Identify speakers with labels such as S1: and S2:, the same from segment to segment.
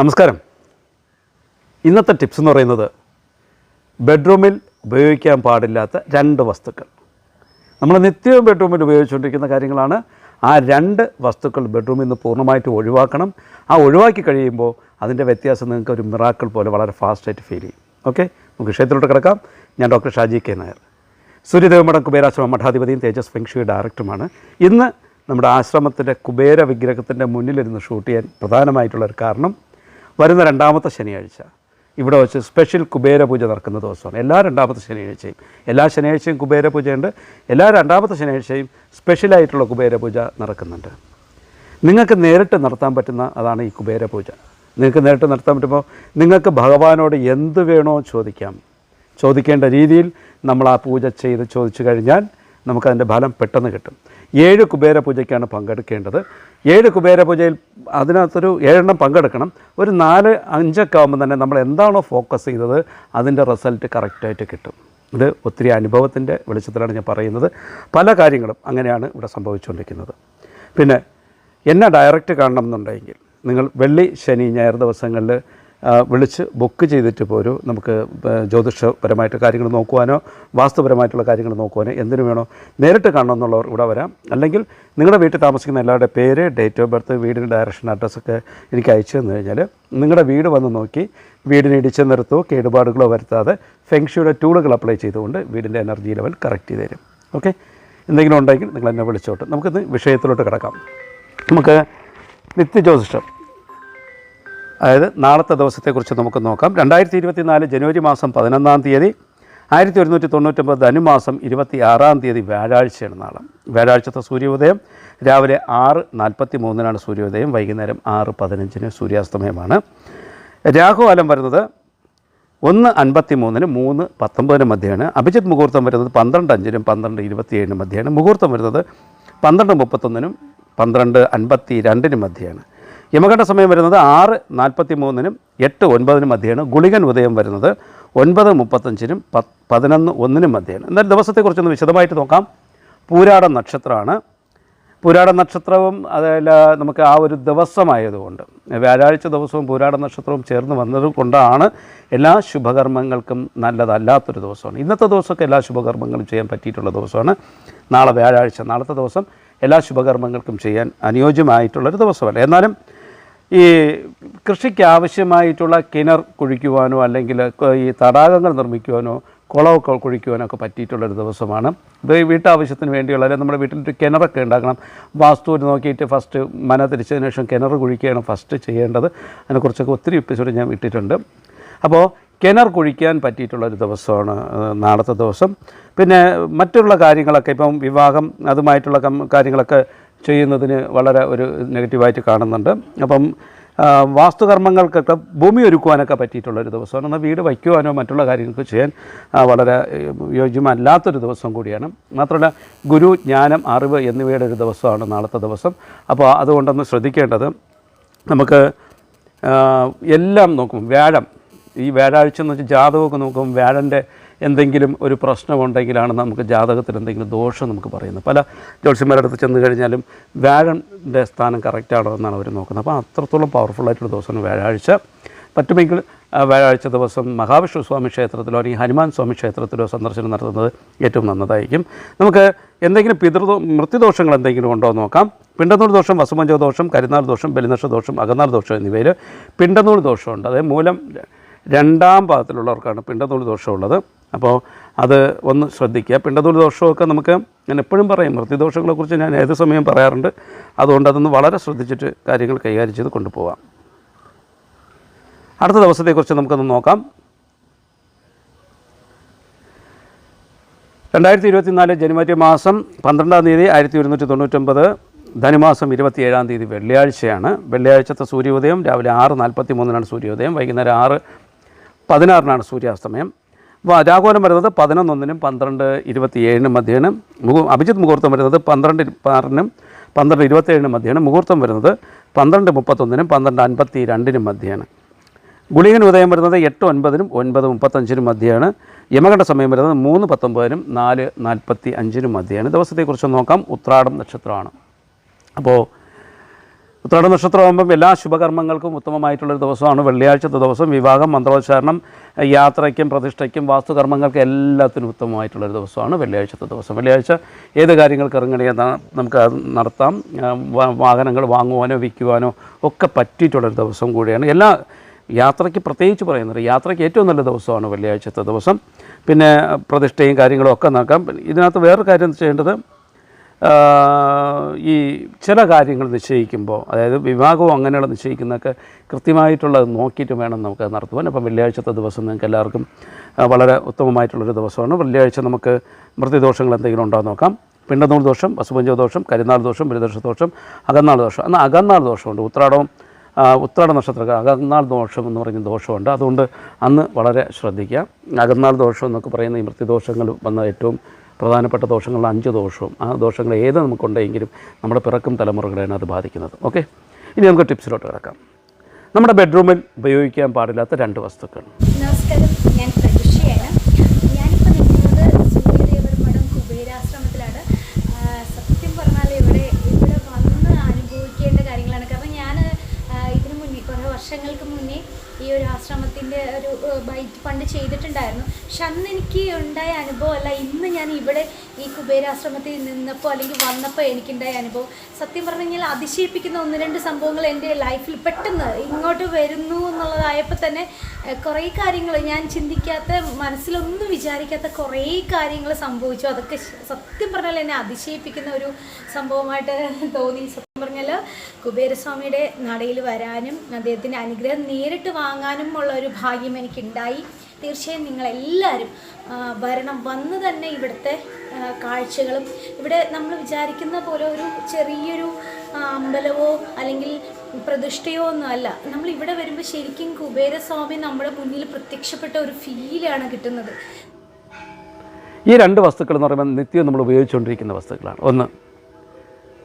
S1: നമസ്കാരം. ഇന്നത്തെ ടിപ്സ് എന്ന് പറയുന്നത് ബെഡ്റൂമിൽ ഉപയോഗിക്കാൻ പാടില്ലാത്ത രണ്ട് വസ്തുക്കൾ. നമ്മൾ നിത്യവും ബെഡ്റൂമിൽ ഉപയോഗിച്ചുകൊണ്ടിരിക്കുന്ന കാര്യങ്ങളാണ് ആ രണ്ട് വസ്തുക്കൾ ബെഡ്റൂമിൽ നിന്ന് പൂർണമായിട്ട് ഒഴിവാക്കണം. ആ ഒഴിവാക്കി കഴിയുമ്പോൾ അതിന്റെ വ്യത്യാസം നിങ്ങൾക്ക് ഒരു മിറാക്കൾ പോലെ വളരെ ഫാസ്റ്റായിട്ട് ഫീൽ ചെയ്യും. ഓക്കെ? നമുക്ക് വിഷയത്തിലോട്ട് കിടക്കാം. ഞാൻ ഡോക്ടർ ഷാജി കെ നായർ. സൂര്യദേവമഠം കുബേരാശ്രമ മഠാധിപതിയും തേജസ് ഫെങ്ഷിയും ഡയറക്ടറുമാണ്. ഇന്ന് നമ്മുടെ ആശ്രമത്തിന്റെ കുബേര വിഗ്രഹത്തിന്റെ മുന്നിലിരുന്ന് ഷൂട്ട് ചെയ്യാൻ പ്രധാനമായിട്ടുള്ള ഒരു കാരണം വരുന്ന രണ്ടാമത്തെ ശനിയാഴ്ച. ഇവിടെ വെച്ച് സ്പെഷ്യൽ കുബേര പൂജ നടക്കുന്ന ദിവസമാണ്. എല്ലാ രണ്ടാമത്തെ ശനിയാഴ്ചയും. എല്ലാ ശനിയാഴ്ചയും കുബേര പൂജയുണ്ട്. എല്ലാ രണ്ടാമത്തെ ശനിയാഴ്ചയും സ്പെഷ്യലായിട്ടുള്ള കുബേര പൂജ നടക്കുന്നുണ്ട്. നിങ്ങൾക്ക് നേരിട്ട് നടത്താൻ പറ്റുന്ന അതാണ് ഈ കുബേര പൂജ. നിങ്ങൾക്ക് നേരിട്ട് നടത്താൻ പറ്റുമ്പോൾ നിങ്ങൾക്ക് ഭഗവാനോട് എന്ത് വേണോ ചോദിക്കാം. ചോദിക്കേണ്ട രീതിയിൽ നമ്മൾ ആ പൂജ ചെയ്ത് ചോദിച്ചു കഴിഞ്ഞാൽ നമുക്കതിന്റെ ഫലം പെട്ടെന്ന് കിട്ടും. ഏഴ് കുബേര പൂജയ്ക്കാണ് പങ്കെടുക്കേണ്ടത്. ഏഴ് കുബേര പൂജയിൽ അതിനകത്തൊരു ഏഴെണ്ണം പങ്കെടുക്കണം. ഒരു നാല് അഞ്ചൊക്കെ ആകുമ്പോൾ തന്നെ നമ്മൾ എന്താണോ ഫോക്കസ് ചെയ്തത് അതിന്റെ റിസൾട്ട് കറക്റ്റായിട്ട് കിട്ടും. ഇത് ഒത്തിരി അനുഭവത്തിന്റെ വെളിച്ചത്തിലാണ് ഞാൻ പറയുന്നത്. പല കാര്യങ്ങളും അങ്ങനെയാണ് ഇവിടെ സംഭവിച്ചുകൊണ്ടിരിക്കുന്നത്. പിന്നെ എന്നെ ഡയറക്റ്റ് കാണണം എന്നുണ്ടെങ്കിൽ നിങ്ങൾ വെള്ളി ശനി ഞായർ ദിവസങ്ങളിൽ വിളിച്ച് ബുക്ക് ചെയ്തിട്ട് പോരൂ. നമുക്ക് ജ്യോതിഷപരമായിട്ട് കാര്യങ്ങൾ നോക്കുവാനോ വാസ്തുപരമായിട്ടുള്ള കാര്യങ്ങൾ നോക്കുവാനോ എന്തിനു വേണോ നേരിട്ട് കാണണമെന്നുള്ളവർ ഇവിടെ വരാം. അല്ലെങ്കിൽ നിങ്ങളുടെ വീട്ടിൽ താമസിക്കുന്ന എല്ലാവരുടെ പേര് ഡേറ്റ് ഓഫ് ബർത്ത് വീടിന്റെ ഡയറക്ഷൻ അഡ്രസ്സൊക്കെ എനിക്ക് അയച്ചു തന്നു കഴിഞ്ഞാൽ നിങ്ങളുടെ വീട് വന്ന് നോക്കി വീടിനെ ഇടിച്ചു നിർത്തോ കേടുപാടുകളോ വരുത്താതെ ഫെങ്ഷിയുടെ ടൂളുകൾ അപ്ലൈ ചെയ്തുകൊണ്ട് വീടിന്റെ എനർജി ലെവൽ കറക്റ്റ് ചെയ്ത് തരും. ഓക്കെ എന്തെങ്കിലും ഉണ്ടെങ്കിൽ നിങ്ങൾ എന്നെ വിളിച്ചോട്ട്. നമുക്കിന്ന് വിഷയത്തിലോട്ട് കിടക്കാം. നമുക്ക് നിത്യജ്യോതിഷം അതായത് നാളത്തെ ദിവസത്തെക്കുറിച്ച് നമുക്ക് നോക്കാം. രണ്ടായിരത്തി ഇരുപത്തി നാല് ജനുവരി മാസം പതിനൊന്നാം തീയതി ആയിരത്തി ഒരുന്നൂറ്റി തൊണ്ണൂറ്റൊമ്പത് ധനുമാസം ഇരുപത്തി ആറാം തീയതി വ്യാഴാഴ്ചയാണ് നാളെ. വ്യാഴാഴ്ചത്തെ സൂര്യോദയം രാവിലെ ആറ് നാൽപ്പത്തി മൂന്നിനാണ് സൂര്യോദയം വൈകുന്നേരം ആറ് പതിനഞ്ചിന് സൂര്യാസ്തമയമാണ്. രാഹുകാലം വരുന്നത് ഒന്ന് അൻപത്തി മൂന്നിന് മൂന്ന് പത്തൊമ്പതിന് മധ്യമാണ് അഭിജിത് മുഹൂർത്തം വരുന്നത് പന്ത്രണ്ട് അഞ്ചിനും പന്ത്രണ്ട് ഇരുപത്തിയേഴിനും മധ്യമാണ് മുഹൂർത്തം വരുന്നത് പന്ത്രണ്ട് മുപ്പത്തൊന്നിനും പന്ത്രണ്ട് അൻപത്തി രണ്ടിനും മധ്യയാണ്. യമകണ്ഠ സമയം വരുന്നത് ആറ് നാൽപ്പത്തി മൂന്നിനും എട്ട് ഒൻപതിനും മധ്യയാണ്. ഗുളികൻ ഉദയം വരുന്നത് ഒൻപത് മുപ്പത്തഞ്ചിനും പത്ത് പതിനൊന്ന് ഒന്നിനും മധ്യയാണ്. എന്നാൽ ദിവസത്തെക്കുറിച്ചൊന്ന് വിശദമായിട്ട് നോക്കാം. പൂരാട നക്ഷത്രമാണ്. പൂരാട നക്ഷത്രവും അതല്ല നമുക്ക് ആ ഒരു ദിവസമായതുകൊണ്ട് വ്യാഴാഴ്ച ദിവസവും പൂരാട നക്ഷത്രവും ചേർന്ന് വന്നത് കൊണ്ടാണ് എല്ലാ ശുഭകർമ്മങ്ങൾക്കും നല്ലതല്ലാത്തൊരു ദിവസമാണ്. ഇന്നത്തെ ദിവസമൊക്കെ എല്ലാ ശുഭകർമ്മങ്ങളും ചെയ്യാൻ പറ്റിയിട്ടുള്ള ദിവസമാണ്. നാളെ വ്യാഴാഴ്ച നാളത്തെ ദിവസം എല്ലാ ശുഭകർമ്മങ്ങൾക്കും ചെയ്യാൻ അനുയോജ്യമായിട്ടുള്ളൊരു ദിവസമല്ല. എന്നാലും ഈ കൃഷിക്ക് ആവശ്യമായിട്ടുള്ള കിണർ കുഴിക്കുവാനോ അല്ലെങ്കിൽ ഈ തടാകങ്ങൾ നിർമ്മിക്കുവാനോ കുളമൊക്കെ കുഴിക്കുവാനോ ഒക്കെ പറ്റിയിട്ടുള്ളൊരു ദിവസമാണ്. ഇത് വീട്ടാവശ്യത്തിന് വേണ്ടിയുള്ള അല്ലെങ്കിൽ നമ്മുടെ വീട്ടിലൊരു കിണറൊക്കെ ഉണ്ടാക്കണം. വാസ്തുവിൽ നോക്കിയിട്ട് ഫസ്റ്റ് മന തിരിച്ചതിന് ശേഷം കിണർ കുഴിക്കുകയാണ് ഫസ്റ്റ് ചെയ്യേണ്ടത്. അതിനെക്കുറിച്ചൊക്കെ ഒത്തിരി എപ്പിസോഡ് ഞാൻ ഇട്ടിട്ടുണ്ട്. അപ്പോൾ കിണർ കുഴിക്കാൻ പറ്റിയിട്ടുള്ളൊരു ദിവസമാണ് നാളത്തെ ദിവസം. പിന്നെ മറ്റുള്ള കാര്യങ്ങളൊക്കെ ഇപ്പം വിവാഹം അതുമായിട്ടുള്ള കാര്യങ്ങളൊക്കെ ചെയ്യുന്നതിന് വളരെ ഒരു നെഗറ്റീവായിട്ട് കാണുന്നുണ്ട്. അപ്പം വാസ്തുകർമ്മങ്ങൾക്കൊക്കെ ഭൂമി ഒരുക്കുവാനൊക്കെ പറ്റിയിട്ടുള്ളൊരു ദിവസമാണ്. എന്നാൽ വീട് വയ്ക്കുവാനോ മറ്റുള്ള കാര്യങ്ങൾക്ക് ചെയ്യാൻ വളരെ യോജ്യമല്ലാത്തൊരു ദിവസം കൂടിയാണ്. മാത്രമല്ല ഗുരു ജ്ഞാനം അറിവ് എന്നിവയുടെ ഒരു ദിവസമാണ് നാളത്തെ ദിവസം. അപ്പോൾ അതുകൊണ്ടൊന്ന് ശ്രദ്ധിക്കേണ്ടത് നമുക്ക് എല്ലാം നോക്കും. വ്യാഴം. ഈ വ്യാഴാഴ്ച എന്ന് വെച്ചാൽ ജാതകമൊക്കെ നോക്കും. വ്യാഴന്റെ എന്തെങ്കിലും ഒരു പ്രശ്നമുണ്ടെങ്കിലാണ് നമുക്ക് ജാതകത്തിൽ എന്തെങ്കിലും ദോഷം നമുക്ക് പറയുന്നത്. പല ജ്യോത്സ്യന്മാരുടെ അടുത്ത് ചെന്ന് കഴിഞ്ഞാലും വ്യാഴന്റെ സ്ഥാനം കറക്റ്റാണോ എന്നാണ് അവർ നോക്കുന്നത്. അപ്പോൾ അത്രത്തോളം പവർഫുള്ളായിട്ടുള്ള ദിവസമാണ് വ്യാഴാഴ്ച. പറ്റുമെങ്കിൽ വ്യാഴാഴ്ച ദിവസം മഹാവിഷ്ണു സ്വാമി ക്ഷേത്രത്തിലോ അല്ലെങ്കിൽ ഹനുമാൻ സ്വാമി ക്ഷേത്രത്തിലോ സന്ദർശനം നടത്തുന്നത് ഏറ്റവും നന്നതായിരിക്കും. നമുക്ക് എന്തെങ്കിലും പിതൃദോ മൃത്യുദോഷങ്ങൾ എന്തെങ്കിലും ഉണ്ടോ എന്ന് നോക്കാം. പിണ്ടനൂൽ ദോഷം വസുമഞ്ചോ ദോഷം കരുനാൾ ദോഷം ബലിനക്ഷ ദോഷം അകന്നാൾ ദോഷം എന്നിവയിൽ പിണ്ടനൂൽ ദോഷമുണ്ട്. അതായത് മൂലം രണ്ടാം പാദത്തിലുള്ളവർക്കാണ് പിണ്ടനൂൽ ദോഷമുള്ളത്. അപ്പോൾ അത് ഒന്ന് ശ്രദ്ധിക്കുക. പിണ്ടതൂർ ദോഷമൊക്കെ നമുക്ക് ഞാൻ എപ്പോഴും പറയും മൃത്യുദോഷങ്ങളെക്കുറിച്ച് ഞാൻ ഏത് സമയം പറയാറുണ്ട്. അതുകൊണ്ട് അതൊന്ന് വളരെ ശ്രദ്ധിച്ചിട്ട് കാര്യങ്ങൾ കൈകാര്യം ചെയ്ത് കൊണ്ടുപോകാം അടുത്ത ദിവസത്തെക്കുറിച്ച് നമുക്കൊന്ന് നോക്കാം. രണ്ടായിരത്തി ഇരുപത്തിനാല് ജനുവരി മാസം പന്ത്രണ്ടാം തീയതി ആയിരത്തി ഒരുന്നൂറ്റി തൊണ്ണൂറ്റൊമ്പത് ധനുമാസം ഇരുപത്തിയേഴാം തീയതി വെള്ളിയാഴ്ചയാണ്. വെള്ളിയാഴ്ചത്തെ സൂര്യോദയം രാവിലെ ആറ് നാൽപ്പത്തി മൂന്നിനാണ് സൂര്യോദയം വൈകുന്നേരം ആറ് പതിനാറിനാണ് സൂര്യാസ്തമയം. രാഘോലം വരുന്നത് പതിനൊന്നൊന്നിനും പന്ത്രണ്ട് ഇരുപത്തിയേഴിനും മധ്യേനും മുഹൂ അഭിജിത്ത് മുഹൂർത്തം വരുന്നത് പന്ത്രണ്ട് ആറിനും പന്ത്രണ്ട് ഇരുപത്തേഴിനും മധ്യേനും മുഹൂർത്തം വരുന്നത് പന്ത്രണ്ട് മുപ്പത്തൊന്നിനും പന്ത്രണ്ട് അൻപത്തി രണ്ടിനും മധ്യേയാണ് ഗുളികൻ ഉദയം വരുന്നത് എട്ട് ഒൻപതിനും ഒൻപത് മുപ്പത്തഞ്ചിനും മധ്യയാണ് യമകണ്ഠ സമയം വരുന്നത് മൂന്ന് പത്തൊമ്പതിനും നാല് നാൽപ്പത്തി അഞ്ചിനും മധ്യയാണ് ദിവസത്തെക്കുറിച്ച് നോക്കാം. ഉത്രാടം നക്ഷത്രമാണ്. അപ്പോൾ ഉത്രാട നക്ഷത്രമാകുമ്പം എല്ലാ ശുഭകർമ്മങ്ങൾക്കും ഉത്തമമായിട്ടുള്ളൊരു ദിവസമാണ്. വെള്ളിയാഴ്ചത്തെ ദിവസം വിവാഹം മന്ത്രോച്ചാരണം യാത്രയ്ക്കും പ്രതിഷ്ഠയ്ക്കും വാസ്തുകർമ്മങ്ങൾക്കും എല്ലാത്തിനും ഉത്തമമായിട്ടുള്ളൊരു ദിവസമാണ് വെള്ളിയാഴ്ചത്തെ ദിവസം. വെള്ളിയാഴ്ച ഏത് കാര്യങ്ങൾക്ക് ഇറങ്ങണമെങ്കിൽ നമുക്ക് നടത്താം. വാഹനങ്ങൾ വാങ്ങുവാനോ വിൽക്കുവാനോ ഒക്കെ പറ്റിയിട്ടുള്ളൊരു ദിവസം കൂടിയാണ്. എല്ലാ യാത്രയ്ക്ക് പ്രത്യേകിച്ച് പറയുന്നത് യാത്രയ്ക്ക് ഏറ്റവും നല്ല ദിവസമാണ് വെള്ളിയാഴ്ചത്തെ ദിവസം. പിന്നെ പ്രതിഷ്ഠയും കാര്യങ്ങളും ഒക്കെ നോക്കാം. ഇതിനകത്ത് വേറൊരു കാര്യം ചെയ്യേണ്ടത് ഈ ചില കാര്യങ്ങൾ നിശ്ചയിക്കുമ്പോൾ അതായത് വിഭാഗവും അങ്ങനെയുള്ള നിശ്ചയിക്കുന്നതൊക്കെ കൃത്യമായിട്ടുള്ളത് നോക്കിയിട്ട് വേണം നമുക്ക് നടത്തുവാൻ. അപ്പം വെള്ളിയാഴ്ചത്തെ ദിവസം നിങ്ങൾക്ക് എല്ലാവർക്കും വളരെ ഉത്തമമായിട്ടുള്ളൊരു ദിവസമാണ്. വെള്ളിയാഴ്ച നമുക്ക് മൃത്യുദോഷങ്ങൾ എന്തെങ്കിലും ഉണ്ടോ നോക്കാം. പിണ്ടനൂൽ ദോഷം വസുപഞ്ച ദോഷം കരിനാൾ ദോഷം ബലിദോഷ ദോഷം അകന്നാൾ ദോഷം. എന്നാൽ അകന്നാൾ ദോഷമുണ്ട്. ഉത്രാടവും ഉത്രാട നക്ഷത്ര അകന്നാൾ ദോഷം എന്ന് പറയുന്ന ദോഷമുണ്ട്. അതുകൊണ്ട് അന്ന് വളരെ ശ്രദ്ധിക്കുക. അകന്നാൾ ദോഷം എന്നൊക്കെ പറയുന്ന ഈ മൃത്യുദോഷങ്ങൾ വന്ന ഏറ്റവും പ്രധാനപ്പെട്ട ദോഷങ്ങൾ അഞ്ച് ദോഷവും ആ ദോഷങ്ങൾ ഏത് നമുക്കുണ്ടെങ്കിലും നമ്മുടെ പിറക്കും തലമുറകളെയാണ് അത് ബാധിക്കുന്നത്. ഓക്കെ? ഇനി നമുക്ക് ടിപ്സിലോട്ട് കിടക്കാം. നമ്മുടെ ബെഡ്റൂമിൽ ഉപയോഗിക്കാൻ പാടില്ലാത്ത രണ്ട് വസ്തുക്കൾ.
S2: നമസ്കാരം. ഞാൻ പ്രതീക്ഷയാണ് ഞാനിപ്പോൾ നിൽക്കുന്നത് സൂര്യദേവർ മഠം കുബേരാശ്രമത്തിലാണ് ആ, സത്യം പറഞ്ഞാൽ ഇവിടെ ഇവിടെ വന്ന് അനുഭവിക്കേണ്ട കാര്യങ്ങളാണ് കാരണം ഞാൻ ഇതിനു മുന്നേ കുറേ വർഷങ്ങൾക്ക് മുന്നേ ഈ ഒരു ആശ്രമത്തിന്റെ ഒരു ബൈറ്റ് പണ്ട് ചെയ്തിട്ടുണ്ടായിരുന്നു. പക്ഷെ അന്ന് എനിക്ക് ഉണ്ടായ അനുഭവമല്ല ഇന്ന് ഞാൻ ഇവിടെ ഈ കുബേരാശ്രമത്തിൽ നിന്നപ്പോൾ അല്ലെങ്കിൽ വന്നപ്പോൾ എനിക്കുണ്ടായ അനുഭവം. സത്യം പറഞ്ഞു കഴിഞ്ഞാൽ അതിശയിപ്പിക്കുന്ന ഒന്ന് രണ്ട് സംഭവങ്ങൾ എന്റെ ലൈഫിൽ പെട്ടെന്ന് ഇങ്ങോട്ട് വരുന്നു എന്നുള്ളതായപ്പോൾ തന്നെ കുറേ കാര്യങ്ങൾ ഞാൻ ചിന്തിക്കാത്ത മനസ്സിലൊന്നും വിചാരിക്കാത്ത കുറേ കാര്യങ്ങൾ സംഭവിച്ചു. അതൊക്കെ സത്യം പറഞ്ഞാൽ എന്നെ അതിശയിപ്പിക്കുന്ന ഒരു സംഭവമായിട്ട് തോന്നി. പറഞ്ഞാൽ കുബേരസ്വാമിയുടെ നടയിൽ വരാനും അദ്ദേഹത്തിന്റെ അനുഗ്രഹം നേരിട്ട് വാങ്ങാനും ഉള്ള ഒരു ഭാഗ്യം എനിക്കുണ്ടായി. തീർച്ചയായും നിങ്ങളെല്ലാവരും വരണം വന്ന് തന്നെ ഇവിടുത്തെ കാഴ്ചകളും ഇവിടെ നമ്മൾ വിചാരിക്കുന്ന പോലെ ഒരു ചെറിയൊരു അമ്പലമോ അല്ലെങ്കിൽ പ്രതിഷ്ഠയോ ഒന്നും അല്ല. നമ്മൾ ഇവിടെ വരുമ്പോൾ ശരിക്കും കുബേരസ്വാമി നമ്മുടെ മുന്നിൽ പ്രത്യക്ഷപ്പെട്ട ഒരു ഫീലാണ് കിട്ടുന്നത്.
S1: ഈ രണ്ട് വസ്തുക്കൾ എന്ന് പറയുമ്പോൾ നിത്യം നമ്മൾ ഉപയോഗിച്ചുകൊണ്ടിരിക്കുന്ന വസ്തുക്കളാണ്. ഒന്ന്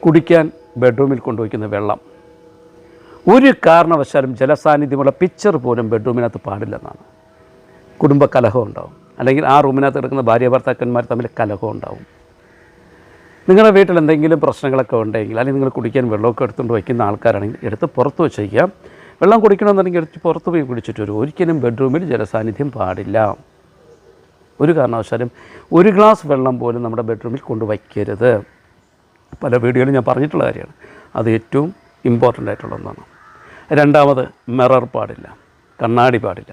S1: കുടിക്കാൻ ബെഡ്റൂമിൽ കൊണ്ടുവയ്ക്കുന്ന വെള്ളം. ഒരു കാരണവശാലും ജലസാന്നിധ്യമുള്ള പിക്ചർ പോലും ബെഡ്റൂമിനകത്ത് പാടില്ലെന്നാണ്. കുടുംബ കലഹം ഉണ്ടാവും. അല്ലെങ്കിൽ ആ റൂമിനകത്ത് കിടക്കുന്ന ഭാര്യ ഭർത്താക്കന്മാർ തമ്മിൽ കലഹം ഉണ്ടാവും. നിങ്ങളുടെ വീട്ടിൽ എന്തെങ്കിലും പ്രശ്നങ്ങളൊക്കെ ഉണ്ടെങ്കിൽ അല്ലെങ്കിൽ നിങ്ങൾ കുടിക്കാൻ വെള്ളമൊക്കെ എടുത്തുകൊണ്ട് വയ്ക്കുന്ന ആൾക്കാരാണെങ്കിൽ എടുത്ത് പുറത്ത് വെച്ചേക്കാം വെള്ളം കുടിക്കണമെന്നുണ്ടെങ്കിൽ എടുത്ത് പുറത്ത് പോയി കുടിച്ചിട്ട് വരും ഒരിക്കലും ബെഡ്റൂമിൽ ജലസാന്നിധ്യം പാടില്ല. ഒരു കാരണവശാലും ഒരു ഗ്ലാസ് വെള്ളം പോലും നമ്മുടെ ബെഡ്റൂമിൽ കൊണ്ടുവയ്ക്കരുത്. പല വീഡിയോയിലും ഞാൻ പറഞ്ഞിട്ടുള്ള കാര്യമാണ്. അത് ഏറ്റവും ഇമ്പോർട്ടന്റ് ആയിട്ടുള്ള ഒന്നാണ്. രണ്ടാമത് മിറർ പാടില്ല. കണ്ണാടി പാടില്ല.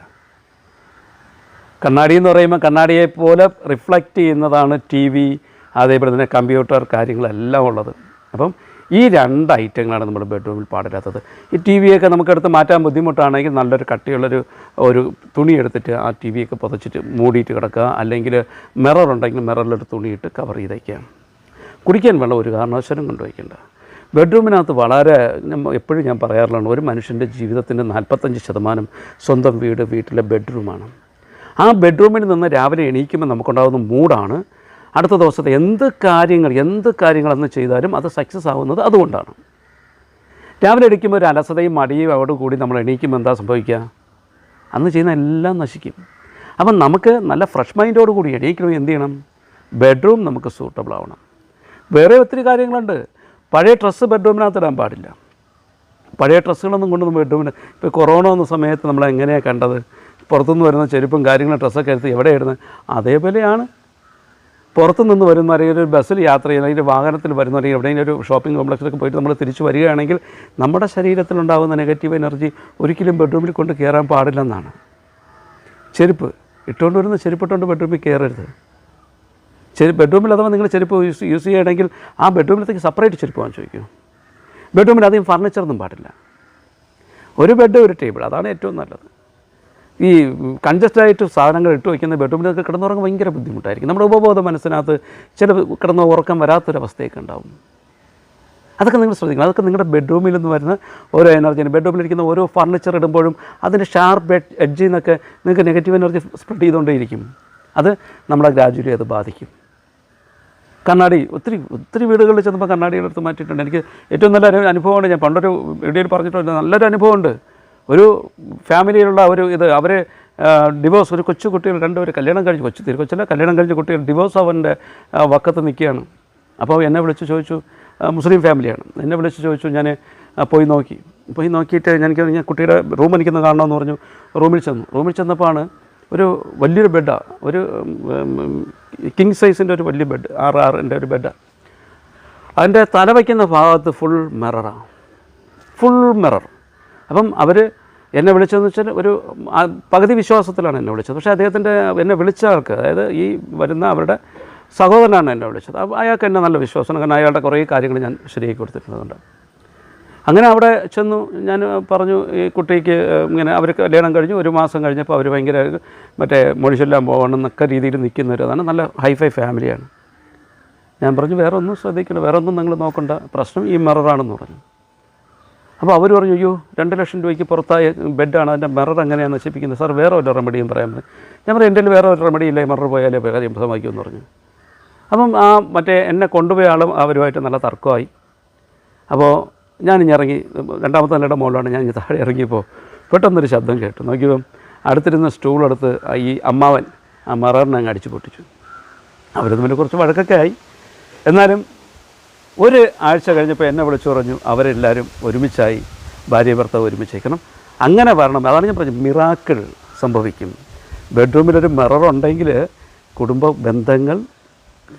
S1: കണ്ണാടി എന്ന് പറയുമ്പോൾ കണ്ണാടിയെ പോലെ റിഫ്ലക്റ്റ് ചെയ്യുന്നതാണ് ടി വി അതേപോലെ തന്നെ കമ്പ്യൂട്ടർ കാര്യങ്ങളെല്ലാം ഉള്ളത്. അപ്പം ഈ രണ്ട് ഐറ്റങ്ങളാണ് നമ്മുടെ ബെഡ്റൂമിൽ പാടില്ലാത്തത്. ഈ ടി വിയൊക്കെ നമുക്കെടുത്ത് മാറ്റാൻ ബുദ്ധിമുട്ടാണെങ്കിൽ നല്ലൊരു കട്ടിയുള്ളൊരു ഒരു തുണി എടുത്തിട്ട് ആ ടി വിയൊക്കെ പുതച്ചിട്ട് മൂടിയിട്ട് കിടക്കുക. അല്ലെങ്കിൽ മിറർ ഉണ്ടെങ്കിൽ മിററിലൊരു തുണിയിട്ട് കവർ ചെയ്തേക്കുക. കുടിക്കാൻ വെള്ളം ഒരു കാരണവശാലും കൊണ്ടുപോയിക്കേണ്ട ബെഡ്റൂമിനകത്ത് വളരെ എപ്പോഴും ഞാൻ പറയാറുള്ളതാണ് ഒരു മനുഷ്യന്റെ ജീവിതത്തിന്റെ നാൽപ്പത്തഞ്ച് ശതമാനം സ്വന്തം വീട് വീട്ടിലെ ബെഡ്റൂമാണ്. ആ ബെഡ്റൂമിൽ നിന്ന് രാവിലെ എണീക്കുമ്പോൾ നമുക്കുണ്ടാകുന്ന മൂഡാണ്. അടുത്ത ദിവസത്തെ എന്ത് കാര്യങ്ങൾ എന്ത് കാര്യങ്ങളെന്ന് ചെയ്താലും അത് സക്സസ് ആവുന്നത് അതുകൊണ്ടാണ്. രാവിലെ എണീക്കുമ്പോൾ ഒരു അലസതയും മടിയും അവിടെ കൂടി നമ്മൾ എണീക്കുമ്പോൾ എന്താ സംഭവിക്കുക? അന്ന് ചെയ്യുന്ന എല്ലാം നശിക്കും. അപ്പം നമുക്ക് നല്ല ഫ്രഷ് മൈൻഡോട് കൂടി എണീക്കണമെങ്കിൽ എന്ത് ചെയ്യണം? ബെഡ്റൂം നമുക്ക് സൂട്ടബിൾ ആവണം വേറെ ഒത്തിരി കാര്യങ്ങളുണ്ട്. പഴയ ഡ്രസ്സ് ബെഡ്റൂമിനകത്ത് ഇടാൻ പാടില്ല. പഴയ ഡ്രസ്സുകളൊന്നും കൊണ്ടൊന്നും ബെഡ്റൂമിന് ഇപ്പോൾ കൊറോണ വന്ന സമയത്ത് നമ്മൾ എങ്ങനെയാണ് കണ്ടത്? പുറത്തുനിന്ന് വരുന്ന ചെരുപ്പും കാര്യങ്ങളും ഡ്രസ്സൊക്കെ എടുത്ത് എവിടെ ഇടുന്നത് അതേപോലെയാണ്. പുറത്തു നിന്ന് വരുന്ന അല്ലെങ്കിൽ ഒരു ബസ്സിൽ യാത്ര ചെയ്യുന്ന അല്ലെങ്കിൽ വാഹനത്തിൽ വരുന്ന അല്ലെങ്കിൽ എവിടെയെങ്കിലും ഒരു ഷോപ്പിംഗ് കോംപ്ലക്സിലൊക്കെ പോയിട്ട് നമ്മൾ തിരിച്ചു വരികയാണെങ്കിൽ നമ്മുടെ ശരീരത്തിലുണ്ടാകുന്ന നെഗറ്റീവ് എനർജി ഒരിക്കലും ബെഡ്റൂമിൽ കൊണ്ട് കയറാൻ പാടില്ലെന്നാണ്. ചെരുപ്പ്. ഇട്ടുകൊണ്ട് വരുന്ന ചെരുപ്പിട്ടുകൊണ്ട് ബെഡ്റൂമിൽ കയറരുത് ചെരു ബെഡ്റൂമിൽ അഥവാ നിങ്ങൾ ചെരുപ്പ് യൂസ് യൂസ് ചെയ്യണമെങ്കിൽ ആ ബെഡ്റൂമിലത്തേക്ക് സെപ്പറേറ്റ് ചെരുപ്പ് വാങ്ങിച്ചു വയ്ക്കും. ബെഡ്റൂമിൽ അധികം ഫർണിച്ചറൊന്നും പാടില്ല. ഒരു ബെഡ് ഒരു ടേബിൾ അതാണ് ഏറ്റവും നല്ലത്. ഈ കൺജസ്റ്റഡായിട്ട് സാധനങ്ങൾ ഇട്ട് വയ്ക്കുന്ന ബെഡ്റൂമിലൊക്കെ കിടന്നുറങ്ങാൻ ഭയങ്കര ബുദ്ധിമുട്ടായിരിക്കും. നമ്മുടെ ഉപബോധ മനസ്സിനകത്ത് ചില കിടന്ന ഉറക്കം വരാത്തൊരവസ്ഥയൊക്കെ ഉണ്ടാവും. അതൊക്കെ നിങ്ങൾ ശ്രദ്ധിക്കണം. അതൊക്കെ നിങ്ങളുടെ ബെഡ്റൂമിൽ നിന്ന് വരുന്ന ഓരോ എനർജിയാണ് ബെഡ്റൂമിലിരിക്കുന്ന ഓരോ ഫർണിച്ചർ ഇടുമ്പോഴും അതിന്റെ ഷാർപ്പ് എഡ്ജിൽ നിന്നൊക്കെ നിങ്ങൾക്ക് നെഗറ്റീവ് എനർജി സ്പ്രെഡ് ചെയ്തുകൊണ്ടേയിരിക്കും. അത് നമ്മളെ ഗ്രാജുവലി അത് ബാധിക്കും. കണ്ണാടി. ഒത്തിരി ഒത്തിരി വീടുകളിൽ ചെന്നപ്പോൾ കണ്ണാടികൾ എടുത്ത് മാറ്റിയിട്ടുണ്ട്. എനിക്ക് ഏറ്റവും നല്ല ഒരു അനുഭവമാണ് ഞാൻ പണ്ടൊരു വീഡിയോയിൽ പറഞ്ഞിട്ടുണ്ട് നല്ലൊരു അനുഭവമുണ്ട്. ഒരു ഫാമിലിയിലുള്ള ഒരു ഇത് അവർ ഡിവോഴ്സ് ഒരു കൊച്ചു കുട്ടികൾ രണ്ടുപേർ കല്യാണം കഴിച്ച് കൊച്ചു തിരുക്കൊച്ചല്ല കൊച്ചല്ല കല്യാണം കഴിച്ച കുട്ടികൾ ഡിവോഴ്സ് അവന്റെ വക്കത്ത് നിൽക്കുകയാണ്. അപ്പോൾ എന്നെ വിളിച്ച് ചോദിച്ചു മുസ്ലിം ഫാമിലിയാണ്. എന്നെ വിളിച്ച് ചോദിച്ചു ഞാൻ പോയി നോക്കി. പോയി നോക്കിയിട്ട് ഞാൻ കുട്ടിയുടെ റൂം എനിക്കൊന്ന് കാണണമെന്ന് പറഞ്ഞു. റൂമിൽ ചെന്നു. റൂമിൽ ചെന്നപ്പോഴാണ് ഒരു വലിയൊരു ബെഡാണ് ഒരു കിങ് സൈസിന്റെ ഒരു വലിയ ബെഡ് ആറ് ആറിന്റെ ഒരു ബെഡാണ് അതിന്റെ തല വയ്ക്കുന്ന ഭാഗത്ത് ഫുൾ മിററാണ് ഫുൾ മിറർ അപ്പം അവർ എന്നെ വിളിച്ചതെന്ന് വെച്ചാൽ ഒരു പകുതി വിശ്വാസത്തിലാണ് എന്നെ വിളിച്ചത്. പക്ഷേ അദ്ദേഹത്തിന്റെ എന്നെ വിളിച്ച ആൾക്ക് അതായത് ഈ വരുന്ന അവരുടെ സഹോദരനാണ് എന്നെ വിളിച്ചത്. അപ്പോൾ അയാൾക്ക് എന്നെ നല്ല വിശ്വാസമാണ്. കാരണം അയാളുടെ കുറേ കാര്യങ്ങൾ ഞാൻ ശരിയാക്കി കൊടുത്തിട്ടുള്ളതുകൊണ്ട് അങ്ങനെ അവിടെ ചെന്നു. ഞാൻ പറഞ്ഞു ഈ കുട്ടിക്ക് ഇങ്ങനെ അവർ കല്യാണം കഴിഞ്ഞു. ഒരു മാസം കഴിഞ്ഞപ്പോൾ അവർ ഭയങ്കര മറ്റേ മൊഴിച്ചൊല്ലാൻ പോകണം എന്നൊക്കെ രീതിയിൽ നിൽക്കുന്നവരതാണ് നല്ല ഹൈഫൈ ഫാമിലിയാണ്. ഞാൻ പറഞ്ഞു വേറെ ഒന്നും ശ്രദ്ധിക്കണം വേറെ ഒന്നും നിങ്ങൾ നോക്കണ്ട. പ്രശ്നം ഈ മിററാണെന്ന് പറഞ്ഞു. അപ്പോൾ അവർ പറഞ്ഞു അയ്യോ രണ്ട് ലക്ഷം രൂപയ്ക്ക് പുറത്തായ ബെഡാണ്. അതിന്റെ മിറർ എങ്ങനെയാണ് നശിപ്പിക്കുന്നത്? സാർ വേറെ ഒരു റെമഡിയും പറയാമെന്ന് ഞാൻ പറഞ്ഞു എന്റെ വേറെ ഒരു റെമഡി ഇല്ലേ മിറർ പോയാലേ കാര്യം സമ്മതിക്കുമെന്ന് പറഞ്ഞു. അപ്പം ആ മറ്റേ എന്നെ കൊണ്ടുപോയ ആളും അവരുമായിട്ട് നല്ല തർക്കമായി. അപ്പോൾ ഞാനിഞ്ഞ് ഇറങ്ങി രണ്ടാമത്തെ നിലയുടെ മുകളിലാണ് ഞാൻ ഇനി താഴെ ഇറങ്ങിയപ്പോൾ പെട്ടെന്നൊരു ശബ്ദം കേട്ടു. നോക്കിയപ്പം അടുത്തിരുന്ന സ്റ്റൂളെടുത്ത് ഈ അമ്മാവൻ ആ മറാറിനെ അങ്ങ് അടിച്ചു പൊട്ടിച്ചു. അവർ തമ്മിൽ കുറച്ച് വഴക്കൊക്കെ ആയി. എന്നാലും ഒരു ആഴ്ച കഴിഞ്ഞപ്പോൾ എന്നെ വിളിച്ചു പറഞ്ഞു അവരെല്ലാവരും ഒരുമിച്ചായി ഭാര്യ ഭർത്താവ് ഒരുമിച്ചേക്കണം. അങ്ങനെ വരണം. അതാണ് ഞാൻ പറഞ്ഞത്. മിറാക്കിൾ സംഭവിക്കും. ബെഡ്റൂമിലൊരു മിററുണ്ടെങ്കിൽ കുടുംബ ബന്ധങ്ങൾ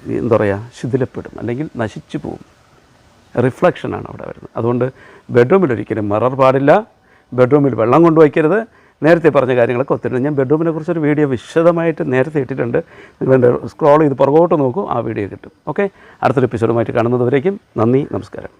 S1: എന്താ പറയുക ശിഥിലപ്പെടും. അല്ലെങ്കിൽ നശിച്ചു പോകും. റിഫ്ലക്ഷനാണ് അവിടെ വരുന്നത്. അതുകൊണ്ട് ബെഡ്റൂമിൽ ഒരിക്കലും മിറർ പാടില്ല. ബെഡ്റൂമിൽ വെള്ളം കൊണ്ടുവയ്ക്കരുത് നേരത്തെ പറഞ്ഞ കാര്യങ്ങളൊക്കെ ഒത്തിരി ഞാൻ ബെഡ്റൂമിനെ കുറിച്ചൊരു വീഡിയോ വിശദമായിട്ട് നേരത്തെ ഇട്ടിട്ടുണ്ട്. നിങ്ങളുടെ സ്ക്രോൾ ചെയ്ത് പുറകോട്ട് നോക്കൂ. ആ വീഡിയോ കിട്ടും. ഓക്കെ അടുത്തൊരു എപ്പിസോഡുമായിട്ട് കാണുന്നതുവരേക്കും നന്ദി നമസ്കാരം.